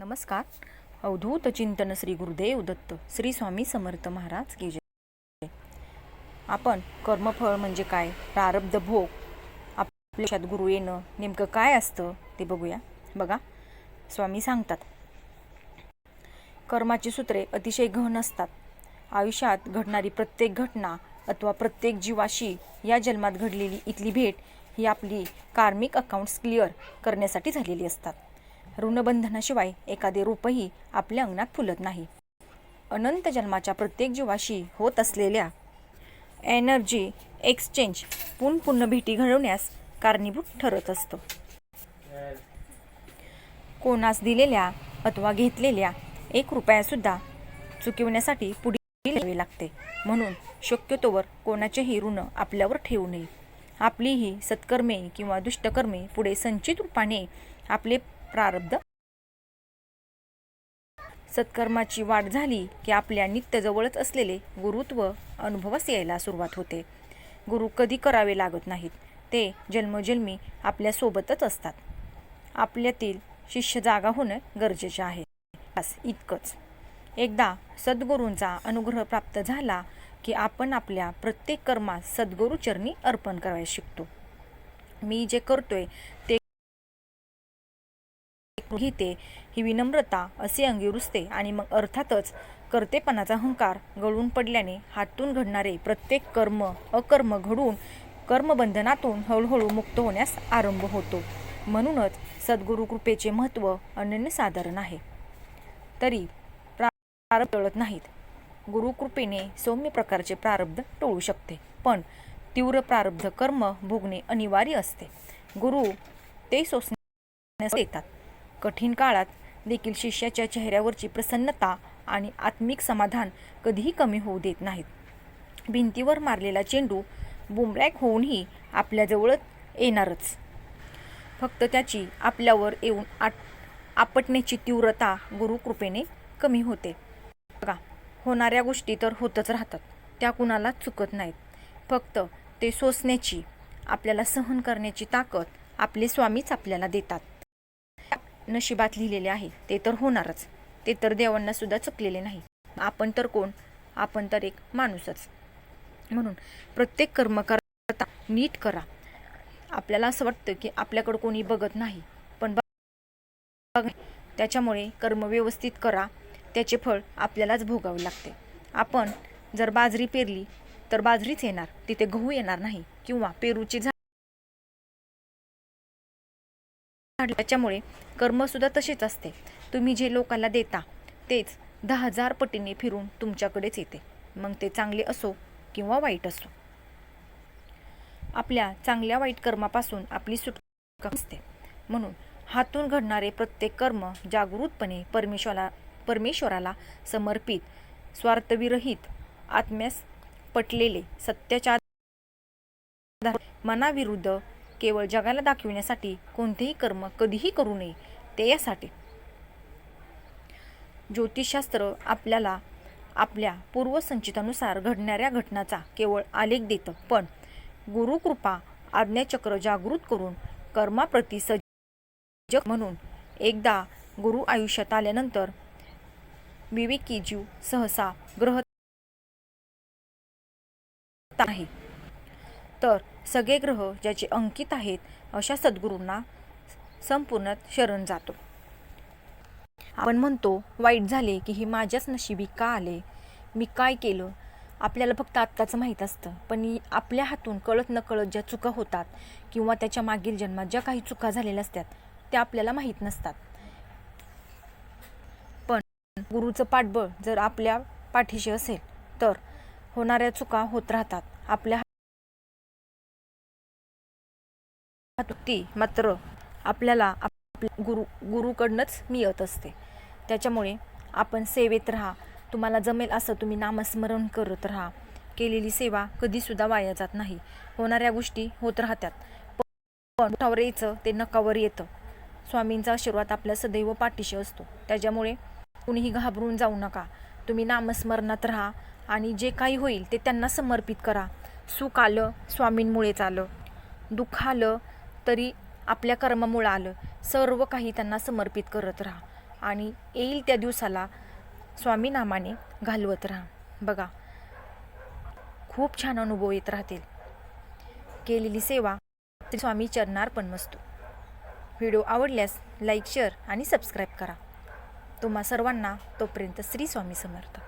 नमस्कार. अवधूत चिंतन श्री गुरुदेव दत्त श्री स्वामी समर्थ महाराज की जय. आपण कर्मफळ म्हणजे काय? प्रारब्ध भोग. आपल्या गुरु येणं नेमकं काय असतं ते बघूया. बघा. स्वामी सांगतात. कर्माची सूत्रे अतिशय गहन असतात. आयुष्यात घडणारी प्रत्येक घटना अथवा प्रत्येक जीवाशी या जन्मात घडलेली इथली भेट ही आपली कार्मिक अकाउंट्स क्लिअर करण्यासाठी झालेली असतात. ऋणबंधनाशिवाय एखादे रूपही आपल्या अंगणात फुलत नाही. अनंत जन्माच्या प्रत्येक जीवाशी होत असलेल्या एनर्जी एक्सचेंज पुन पुन्हा भेटी घडवण्यास कारणीभूत ठरत असतो. कोणास दिलेल्या अथवा घेतलेल्या एक रुपयासुद्धा चुकविण्यासाठी पुढे यावे लागते. म्हणून शक्यतोवर कोणाचेही ऋण आपल्यावर ठेवू नये. आपलीही सत्कर्मे किंवा दुष्टकर्मे पुढे संचित रूपाने आपले प्रारब्ध. सत्कर्माची वाढ झाली की आपल्या नित्यजवळच असलेले गुरुत्व अनुभवास यायला सुरुवात होते. गुरु कधी करावे लागत नाहीत. ते जन्मजन्मी आपल्यासोबतच असतात. आपल्यातील शिष्य जागा होणं गरजेचे आहे. बस इतकंच. एकदा सद्गुरूंचा अनुग्रह प्राप्त झाला की आपण आपल्या प्रत्येक कर्मात सद्गुरूचरणी अर्पण करायला शिकतो. मी जे करतोय ते घेते ही विनम्रता असे अंगी रुजते आणि मग अर्थातच कर्तेपणाचा अहंकार गळून पडल्याने हातून घडणारे प्रत्येक कर्म अकर्म घडून कर्मबंधनातून हळूहळू मुक्त होण्यास आरंभ होतो. म्हणूनच सद्गुरु कृपेचे महत्त्व अनन्यसाधारण आहे. तरी प्रारब्ध टळत नाहीत. गुरुकृपेने सौम्य प्रकारचे प्रारब्ध टळू शकते पण तीव्र प्रारब्ध कर्म भोगणे अनिवार्य असते. गुरु ते सोसण्यास येतात कठीण काळात देखील शिष्याच्या चेहऱ्यावरची प्रसन्नता आणि आत्मिक समाधान कधीही कमी होऊ देत नाहीत. भिंतीवर मारलेला चेंडू बुमरॅक होऊनही आपल्याजवळ येणारच. फक्त त्याची आपल्यावर येऊन आट आपटण्याची तीव्रता गुरुकृपेने कमी होते. बघा होणाऱ्या गोष्टी तर होतच राहतात त्या कुणाला चुकत नाहीत. फक्त ते सोसण्याची आपल्याला सहन करण्याची ताकद आपले स्वामीच आपल्याला देतात. नशिबात लिहिलेले आहे. ते तर होणारच. ते तर देवांना सुद्धा चुकलेले नाही. आपण तर कोण? आपण तर एक माणूसच. म्हणून प्रत्येक कर्म करता नीट करा. आपल्याला असं वाटतं की आपल्याकडं कोणी बघत नाही. पण बघ त्याच्यामुळे कर्म व्यवस्थित करा. त्याचे फळ आपल्यालाच भोगावे लागते. आपण जर बाजरी पेरली तर बाजरीच येणार. तिथे गहू येणार नाही. किंवा पेरूची झाड त्याच्यामुळे कर्मसुद्धा तसेच असते. तुम्ही जे लोकांना देता तेच दहा हजार पटीने फिरून तुमच्याकडेच येते. मग ते चांगले असो किंवा वाईट असो. आपल्या चांगल्या वाईट कर्मापासून आपली सुटका असते. म्हणून हातून घडणारे प्रत्येक कर्म जागृतपणे परमेश्वरा परमेश्वराला समर्पित स्वार्थविरहित आत्म्यास पटलेले सत्याच्या मनाविरुद्ध केवळ जगाला दाखविण्यासाठी कोणतेही कर्म कधीही करू नये ते यासाठी. ज्योतिषशास्त्र आपल्याला आपल्या पूर्वसंचितानुसार घडणाऱ्या घटनाचा केवळ आलेख देतं पण गुरुकृपा आज्ञाचक्र जागृत करून कर्माप्रती सजग म्हणून एकदा गुरु आयुष्यात आल्यानंतर विवेकी जीव सहसा ग्रह नाही तर सगळे ग्रह ज्याचे अंकित आहेत अशा सद्गुरूंना संपूर्ण शरण जातो. आपण म्हणतो वाईट झाले की हे माझ्याच नशिबी का आले? मी काय केलं? आपल्याला फक्त आत्ताचं माहीत असतं. पण आपल्या हातून कळत नकळत ज्या चुका होतात किंवा त्याच्या मागील जन्मात ज्या काही चुका झालेल्या असतात त्या आपल्याला माहीत नसतात. पण गुरुचं पाठबळ जर आपल्या पाठीशी असेल तर होणाऱ्या चुका होत राहतात. आपल्या ती मात्र आपल्याला आपल्या गुरु गुरुकडनंच मिळत असते. त्याच्यामुळे आपण सेवेत राहा. तुम्हाला जमेल असं तुम्ही नामस्मरण करत राहा. केलेली सेवा कधीसुद्धा वाया जात नाही. होणाऱ्या गोष्टी होत राहतात. पण उठावर यायचं ते नकावर येतं. स्वामींचा आशीर्वाद आपल्या सदैव पाठीशी असतो. त्याच्यामुळे कुणीही घाबरून जाऊ नका. तुम्ही नामस्मरणात राहा आणि जे काही होईल ते त्यांना समर्पित करा. सुख आलं स्वामींमुळेच आलं. दुःख आलं तरी आपल्या कर्मामुळं आलं. सर्व काही त्यांना समर्पित करत राहा. आणि येईल त्या दिवसाला स्वामी नामाने घालवत राहा. बघा खूप छान अनुभव येत राहतील. केलेली सेवा श्री स्वामी चरणार पण नसतो व्हिडिओ आवडल्यास लाईक शेअर आणि सबस्क्राईब करा. तुम्हा सर्वांना तोपर्यंत श्री स्वामी समर्थ.